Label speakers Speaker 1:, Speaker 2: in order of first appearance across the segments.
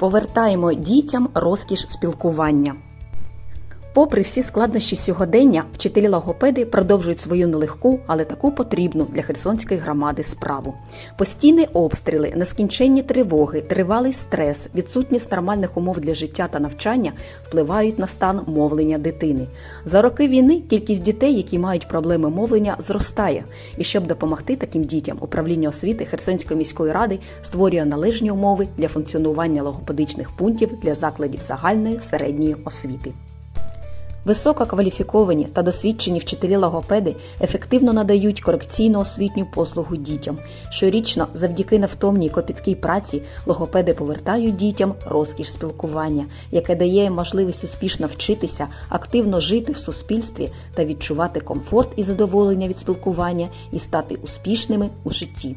Speaker 1: Повертаємо дітям розкіш спілкування. Попри всі складнощі сьогодення, вчителі логопеди продовжують свою нелегку, але таку потрібну для Херсонської громади справу. Постійні обстріли, нескінченні тривоги, тривалий стрес, відсутність нормальних умов для життя та навчання впливають на стан мовлення дитини. За роки війни кількість дітей, які мають проблеми мовлення, зростає. І щоб допомогти таким дітям, управління освіти Херсонської міської ради створює належні умови для функціонування логопедичних пунктів для закладів загальної середньої освіти. Висококваліфіковані та досвідчені вчителі логопеди ефективно надають корекційно-освітню послугу дітям. Щорічно, завдяки невтомній копіткій праці, логопеди повертають дітям розкіш спілкування, яке дає їм можливість успішно вчитися, активно жити в суспільстві та відчувати комфорт і задоволення від спілкування і стати успішними у житті.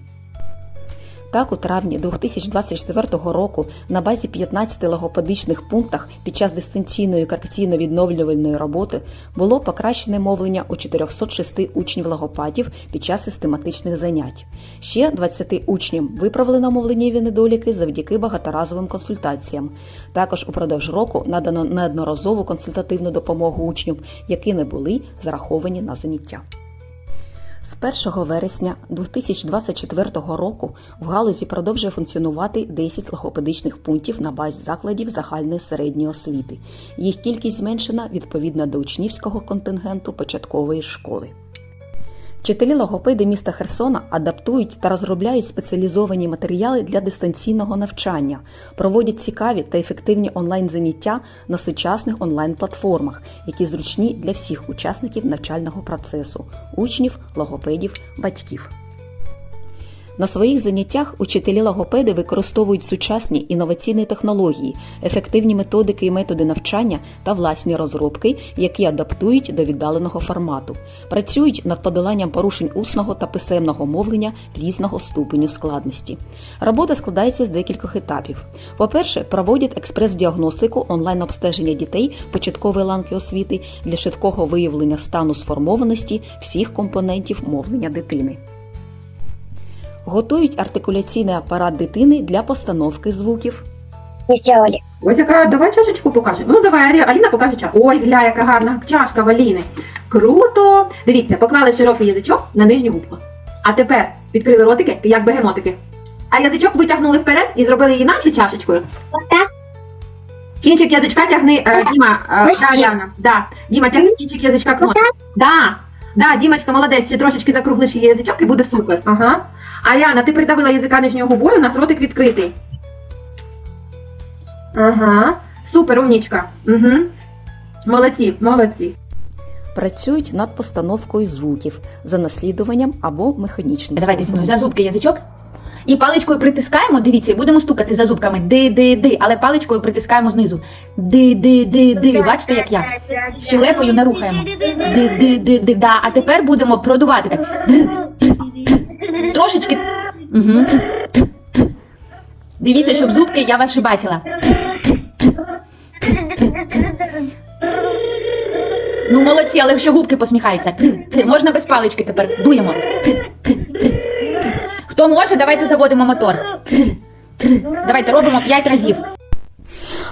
Speaker 1: Так, у травні 2024 року на базі 15 логопедичних пунктах під час дистанційної корекційно-відновлювальної роботи було покращене мовлення у 406 учнів логопатів під час систематичних занять. Ще 20 учням виправлено мовленнєві недоліки завдяки багаторазовим консультаціям. Також упродовж року надано неодноразову консультативну допомогу учням, які не були зараховані на заняття. З 1 вересня 2024 року в галузі продовжує функціонувати 10 логопедичних пунктів на базі закладів загальної середньої освіти. Їх кількість зменшена відповідно до учнівського контингенту початкової школи. Вчителі логопеди міста Херсона адаптують та розробляють спеціалізовані матеріали для дистанційного навчання, проводять цікаві та ефективні онлайн-заняття на сучасних онлайн-платформах, які зручні для всіх учасників навчального процесу учнів, логопедів, батьків. На своїх заняттях учителі логопеди використовують сучасні інноваційні технології, ефективні методики і методи навчання та власні розробки, які адаптують до віддаленого формату. Працюють над подоланням порушень усного та писемного мовлення різного ступеню складності. Робота складається з декількох етапів. По-перше, проводять експрес-діагностику онлайн-обстеження дітей початкової ланки освіти для швидкого виявлення стану сформованості всіх компонентів мовлення дитини. Готують артикуляційний апарат дитини для постановки звуків.
Speaker 2: Не сделали.
Speaker 3: Ось яка, давай чашечку покажемо. Ну давай, Арі- Аліна покаже чашку. Ой, гля, яка гарна чашка в Аліни. Круто! Дивіться, поклали широкий язичок на нижню губку. А тепер відкрили ротики, як бегемотики. А язичок витягнули вперед і зробили її наче чашечкою.
Speaker 2: Вот так.
Speaker 3: Кінчик язичка тягни, е, Діма, е,
Speaker 2: Ось
Speaker 3: да,
Speaker 2: ці.
Speaker 3: Да. Діма, тягни кінчик язичка к носу. Да. Да, Дімочка, молодець, ще трошечки закруглиш її язичок і буде супер. Ага. Аріана, ти придавила язика нижньою губою, у нас ротик відкритий. Ага. Супер, умнічка. Угу. Молодці, молодці.
Speaker 1: Працюють над постановкою звуків за наслідуванням або механічним.
Speaker 4: Давайте зі мною за зубки язичок. І паличкою притискаємо, дивіться, і будемо стукати за зубками. Ди-ди-ди, але паличкою притискаємо знизу. Ди-ди-ди-ди. Бачите, як я? Щелепою не рухаємо. Ди-ди-ди-ди. Да. А тепер будемо продувати так. Трошечки. Угу. Дивіться, щоб зубки я вас ще бачила. Ну, молодці, але ще губки посміхаються. Можна без палички тепер. Дуємо. Хто може, давайте заводимо мотор. Давайте робимо 5 разів.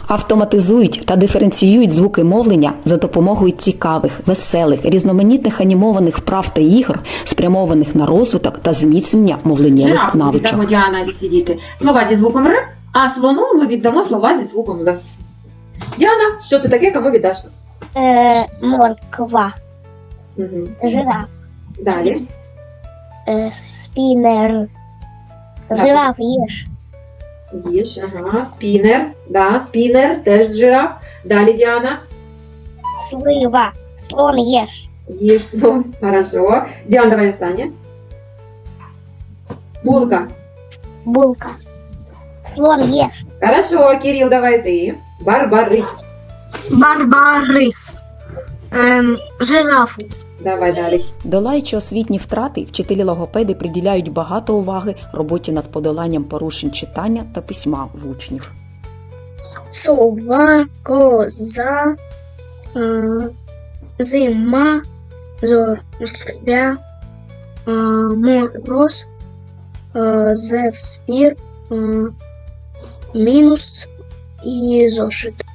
Speaker 1: Автоматизують та диференціюють звуки мовлення за допомогою цікавих, веселих, різноманітних анімованих вправ та ігор, спрямованих на розвиток та зміцнення мовленнєвих навичок.
Speaker 3: Діана і всі діти. Слова зі звуком Р, а слону ми віддамо слова зі звуком Л. Діана, що це таке, кому віддаш?
Speaker 2: Э, морква.
Speaker 3: Угу.
Speaker 2: Жираф.
Speaker 3: Далі.
Speaker 2: Э, спиннер. Жираф ешь.
Speaker 3: Їж, ага, спінер, да, спінер, теж жираф. Далі Діана.
Speaker 2: Слива. Слон ешь.
Speaker 3: Їж слон, хорошо. Діана, давай останнє. Булка.
Speaker 2: Булка. Слон ешь.
Speaker 3: Хорошо, Кирил, давай ти. Барбарис.
Speaker 5: Барбарис. Ем, жирафу.
Speaker 3: Давай далі.
Speaker 1: Долаючи освітні втрати, вчителі логопеди приділяють багато уваги роботі над подоланням порушень читання та письма в учнів.
Speaker 5: Сова, коза, е, зима, зоря, е, мороз, е, зефір, мінус, і зошити.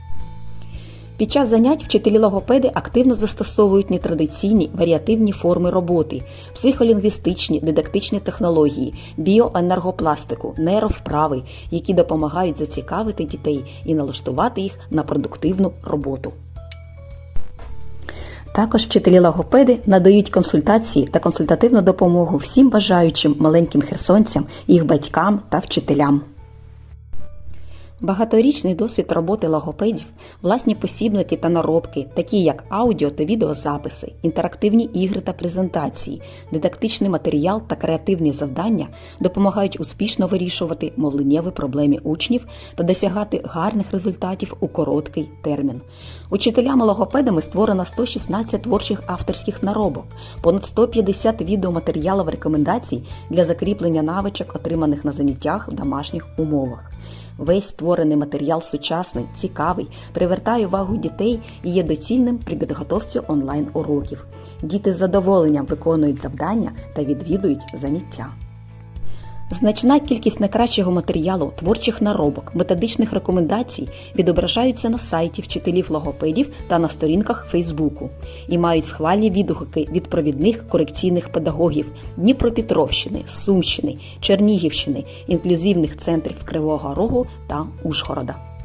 Speaker 1: Під час занять вчителі логопеди активно застосовують нетрадиційні варіативні форми роботи, психолінгвістичні, дидактичні технології, біоенергопластику, нейровправи, які допомагають зацікавити дітей і налаштувати їх на продуктивну роботу. Також вчителі логопеди надають консультації та консультативну допомогу всім бажаючим маленьким херсонцям, їх батькам та вчителям. Багаторічний досвід роботи логопедів, власні посібники та наробки, такі як аудіо та відеозаписи, інтерактивні ігри та презентації, дидактичний матеріал та креативні завдання допомагають успішно вирішувати мовленнєві проблеми учнів та досягати гарних результатів у короткий термін. Учителями-логопедами створено 116 творчих авторських наробок, понад 150 відеоматеріалів рекомендацій для закріплення навичок, отриманих на заняттях в домашніх умовах. Весь створений матеріал сучасний, цікавий, привертає увагу дітей і є доцільним при підготовці онлайн-уроків. Діти з задоволенням виконують завдання та відвідують заняття. Значна кількість найкращого матеріалу, творчих наробок, методичних рекомендацій відображаються на сайті вчителів логопедів та на сторінках Фейсбуку і мають схвальні відгуки від провідних корекційних педагогів Дніпропетровщини, Сумщини, Чернігівщини, інклюзивних центрів Кривого Рогу та Ужгорода.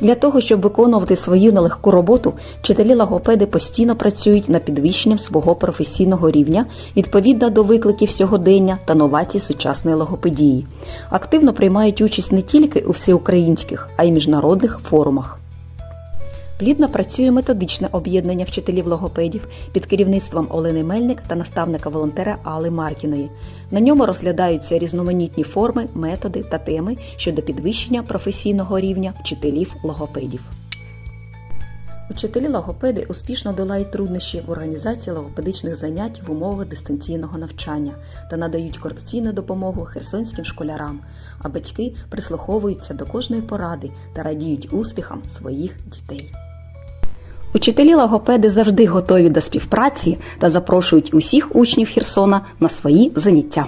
Speaker 1: Для того, щоб виконувати свою нелегку роботу, вчителі логопеди постійно працюють над підвищенням свого професійного рівня відповідно до викликів сьогодення та новацій сучасної логопедії. Активно приймають участь не тільки у всеукраїнських, а й міжнародних форумах. Плідно працює методичне об'єднання вчителів логопедів під керівництвом Олени Мельник та наставника-волонтера Али Маркіної. На ньому розглядаються різноманітні форми, методи та теми щодо підвищення професійного рівня вчителів логопедів. Учителі логопеди успішно долають труднощі в організації логопедичних занять в умовах дистанційного навчання та надають корекційну допомогу херсонським школярам, а батьки прислуховуються до кожної поради та радіють успіхам своїх дітей. Учителі логопеди завжди готові до співпраці та запрошують усіх учнів Херсона на свої заняття.